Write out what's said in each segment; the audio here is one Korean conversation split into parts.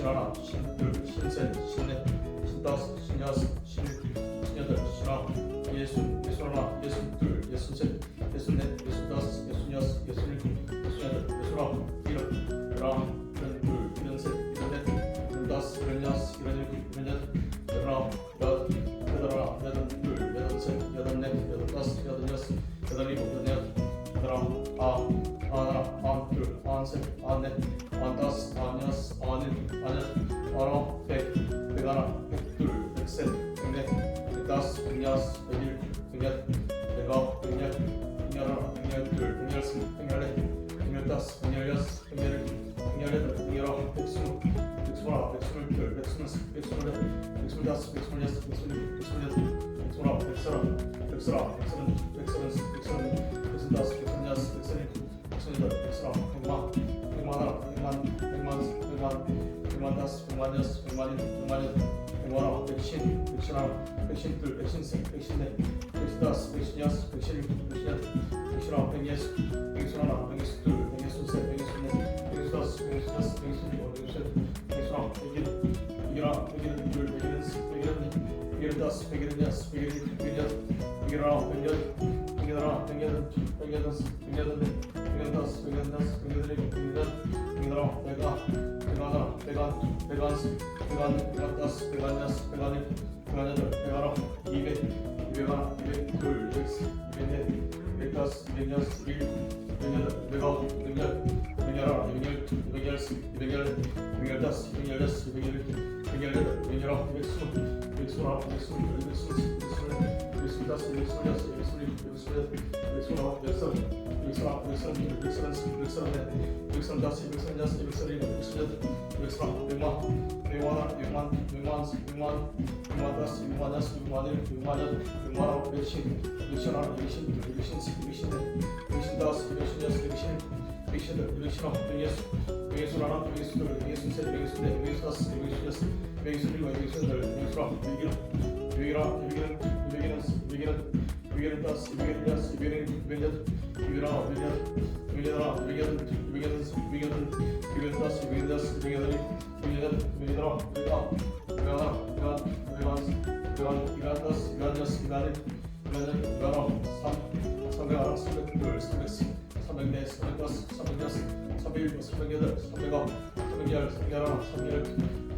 쉰하나, 쉰둘, 쉰셋, 쉰넷, 쉰다섯, 쉰여섯, 쉰일곱, 쉰여덟, 쉰아홉, 예순, 예순하나, 예순둘, 예순셋, 예순넷, 예순다섯, 예순여섯, 예순일곱, 예순여덟, 예순아홉, 일흔, 열아홉, 열둘, 열셋, 열넷, 열다섯, 열여섯, 열일곱, 열여덟, 열아홉, 여덟, 여덟하나, 여덟둘, 여덟셋, 여덟넷, 여덟다섯, 여덟여섯, 여덟일곱, 여덟여덟, 여덟아홉, 아홉, 아흔하나, 아흔둘, 아흔셋, 아흔넷, 백다섯, 백여섯, 백일곱, 백여덟, 백아홉, 백열, 백열하나, 백열둘, 백열셋, 백열넷, 백열다섯, 백열여섯, 백열일곱, 백열여덟, 백열아홉, 백스물, 백스물하나, 백스물둘, 백스물셋, 백스물넷, 백스물다섯, 백스물여섯, 백스물일곱, 백스물여덟, 백스물아홉, 백서른, 백서른하나, 백서른둘, 백서른셋, 백서른넷, 백서른다섯, 백서른여섯, 백서른일곱, 백서른여덟, 백서른아홉, 백만, 백만하나, 백만, 백만, 백만, 백만다섯, 백만여섯, 백만일곱, 백만여덟, 백만아홉, 백신, 백신하나, 백신둘, 백신셋, 백신넷, 백신다섯, 백신여섯, 백신일곱, 백신여덟, 백신아홉, 백예순, 백예순하나, 백예순둘, 백예순셋, 백예순넷, 백예순다섯, 백예순여섯, 백예순일곱, 백예순여덟, 백예순아홉, 백일, 백일하나, 백일둘, 백일셋, 백일넷, 백일다섯, 백일여섯, 백일일곱, 백일여덟, 백일아홉, 백여덟, 백여덟하나, 백여덟, 백여덟, 백여덟넷, 백여덟다섯, 백여덟여섯, 백여덟일곱, 백여덟, 백여덟아홉, 백아, 백아하나, 백안, 백안셋, 백안, 백안다섯, 백안여섯, 백안일곱, 백안여덟, 백아홉, 이백, 이백하나, 이백둘, 이백셋, 이백넷, 이백다섯, 이백여섯, 이백일곱, 이백여덟, 이백아홉, 이백열, 이백열하나, 이백열둘, 이백열셋, 이백열넷, 이백열다섯, 이백열여섯, 이백일곱, 이백열여덟, 이백열아홉, 이백스물, 이백스물하나, 이백스물둘, 이백스물셋, 이백스물넷, 이백스물다섯, 이백스물여섯, 이백스물일곱, 이백스물여덟, 이백스물아홉, 이백서른, 이백서른하나, 이백서른둘, 이백서른셋, 이백서른넷, 이백서른다섯, 이백서른여섯, 이백서른일곱, 이백서른여덟, 이백서른아홉, 백만, 백만하나, 백만, 백만셋, 백만, 백만다섯, 백만여섯, 백만일곱, 백만여덟, 백만아홉, 백신, 백신하나, 백신둘, 백신셋, 백신넷, 백신다섯, 백 신여섯, 백신일곱, 백신여덟, 백신아홉, 백예순, 백예순하나, 백예순둘, 백예순셋, 백예순넷, 백예순다섯, 백예순여섯, 백예순일곱, 백예순여덟, 백예순아홉, 백일흔, 백일하나, 백일흔, 백 백일흔 백여덟, 백일아홉, 백여덟, 백여덟하나, 백여덟, 백여덟, 백여덟, 백여덟 다섯, 백여덟 여섯, 백여덟 백여덟, 백여덟아홉, 백아홉, 백하나, 백한, 백한, 백한, 백한 다섯, 백한 여섯, 백한 일곱, 백한 여덟, 백아홉, 삼, 삼백하나, 삼백둘, 삼백셋, 삼백넷, 삼백다섯, 삼백여섯, 삼백일곱, 삼백여덟, 삼백아홉, 삼백열, 삼백열하나, 삼백열,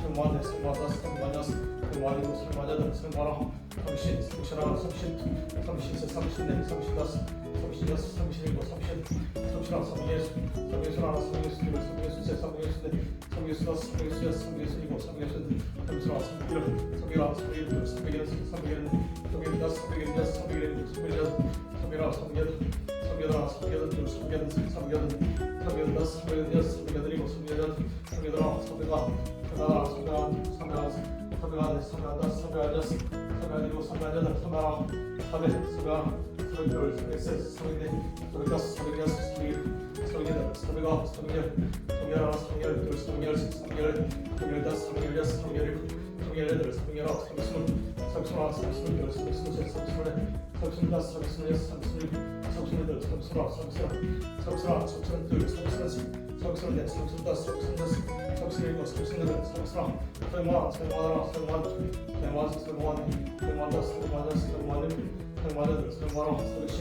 승마대 승마다 승마녀 승마리고 승마자들 승마라 삼신 승신아 삼신 삼신세 삼신네 삼신다섯 삼신여섯 삼신일곱 삼신 삼신아 삼예수 삼예수나 삼예수일곱 삼예수세 삼예수네 삼예수다섯 삼예수여섯 삼예수일곱 삼예수는 삼수나 삼일곱 삼일아 삼일곱 삼일여섯 삼일은 삼일다섯 삼일여섯 삼일일곱 삼일여섯 삼일아 삼일 삼백하나, 삼백둘, 삼백셋, 삼백넷, 삼백다섯, 삼백여섯, 삼백일곱, 삼백여덟, 삼백아홉, 삼백열, 삼백하나, 삼백열둘, 삼백열셋, 삼백열, 삼백다섯, 삼백여섯, 삼백일곱, 삼백여덟, 삼백아홉, 삼백스물, 삼백스물하나, 삼백스물둘, 삼백스물셋, 삼백스물넷, 삼백스물다섯, 삼백스물여섯, 삼백스물일곱, 삼백스물여덟, 삼백스물아홉, 삼백스물, 삼백스물하나, 삼백스물둘, 삼백스물셋, 삼백스물넷, 삼백스물다섯, 삼백스물여섯, 삼백스물일곱, 삼백스물여덟, 삼백스물아홉, 삼백만하나, 삼백만하나, 삼백만둘, 삼백만셋, 삼백만넷, 삼백만다섯, 삼백만여섯, 삼백만일곱, 삼백만여덟, 삼백만아홉, 삼백신,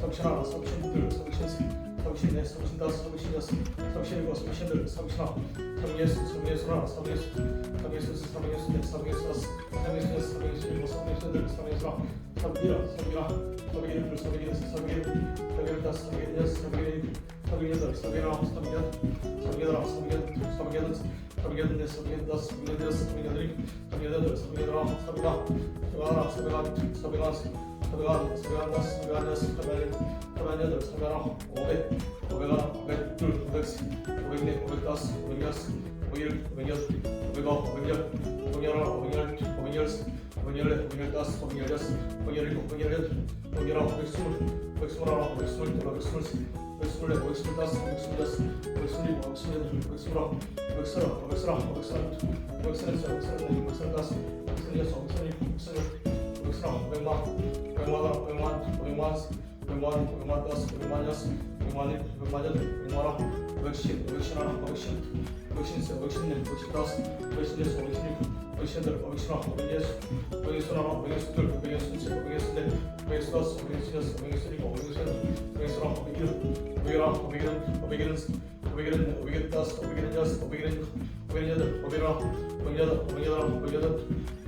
삼백신하나, 삼백신둘, 삼백신셋, 삼십네 삼십다섯 삼십여섯 삼십일곱 삼십여덟 삼십하나 삼십여섯 삼십여섯하나 삼십여섯 삼십여섯 삼십여섯 삼십여섯 삼십여섯 삼십일곱 삼십여덟 삼십여섯 삼십일한 삼십일한 삼십일둘 삼십일여섯 삼십일 삼십일다섯 삼십일여섯 삼십일 삼십여덟 삼십아홉 삼십여 삼십여덟 삼십여덟 삼십여덟 삼십여덟 삼십다섯 삼십여섯 삼십여덟 삼십여덟 삼십여덟 삼십아 삼십하나 삼십한 삼십 한 삼백한, 삼백한 다섯, 삼백한 여섯, 일곱, 삼백한 여덟, 삼백한 아홉, 오백, 오백 하나, 오백 둘, 오백 셋, 오백 넷, 오백 다섯, 오백 여섯, 오백 일, 오백 여덟, 오백 아홉, 오백 열, 오백 열 하나, 오백 열 둘, 오백 열 셋, 오백 열 넷, 오백 열 다섯, 오백 열 여섯, 오백 열 일곱, 오백 열 여덟, 오백 열 아홉, 오백 스물, 오백 스물 하나, 오백 스물 둘, 오백 스물 셋, 오백 스물 넷, 오백 스물 다섯, 오백 스물 여섯, 오백 스물 일곱, 오백 스물 여덟, 오백 스물 아홉, 오백 서른, 오백 하나, 오백 서른 둘, 오백 서른 셋, 오백 서른 넷, 오백 서른 다섯, 오백 서른 여섯, 오백 서른 일곱, 오백 서른 여덟, 오백 서른 아홉, 오백만, 오백만 하나, 오백만 둘, 오백만 셋, 오백만, 오백만 다섯, 오백만 여섯, 오백만 일곱, 오백만 여덟, 오백만 아홉, 오백십, 오백십 하나, 오백십 둘, 오백십 셋, 오백십 넷, 오백십 다섯, 오백십 여섯, 오백십 일곱, 오백십 여덟, 오백십 하나, 오백여섯, 오백여섯 하나, 오백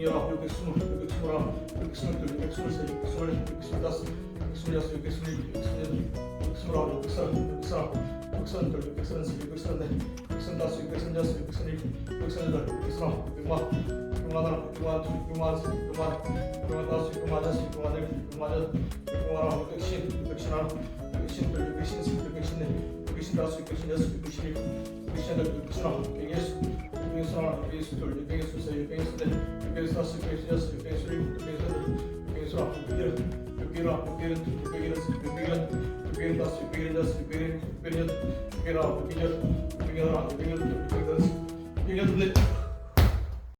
1 6 스물, 6 스물하나, 6 스물둘, 6 스물셋, 6 스물넷, 6 스물다섯, 6 스물여섯, 6 스물일, 6 스물여덟, 6 스물아홉, 6 스물, 6 스물아홉, 6 스물둘, 6 스물셋, 6 스물넷, 6 스물다섯, 6 스물여섯, 6 스물일, 6 스물여덟, 6 스물아홉, 6만, 6만 하나, 6만 둘, 6만 셋, 6만, 6만 다섯, 6만 여섯, 6만 일곱, 6만 여덟, 6만 아홉, 6십, 6십 하나, 6십 둘, 6십 셋, 6십 넷, 육백여섯 다섯, 육백여섯 여섯, 육백여섯 일곱, 육백여섯 여덟, 육백여섯 아홉, 육백일, 육백일 하나,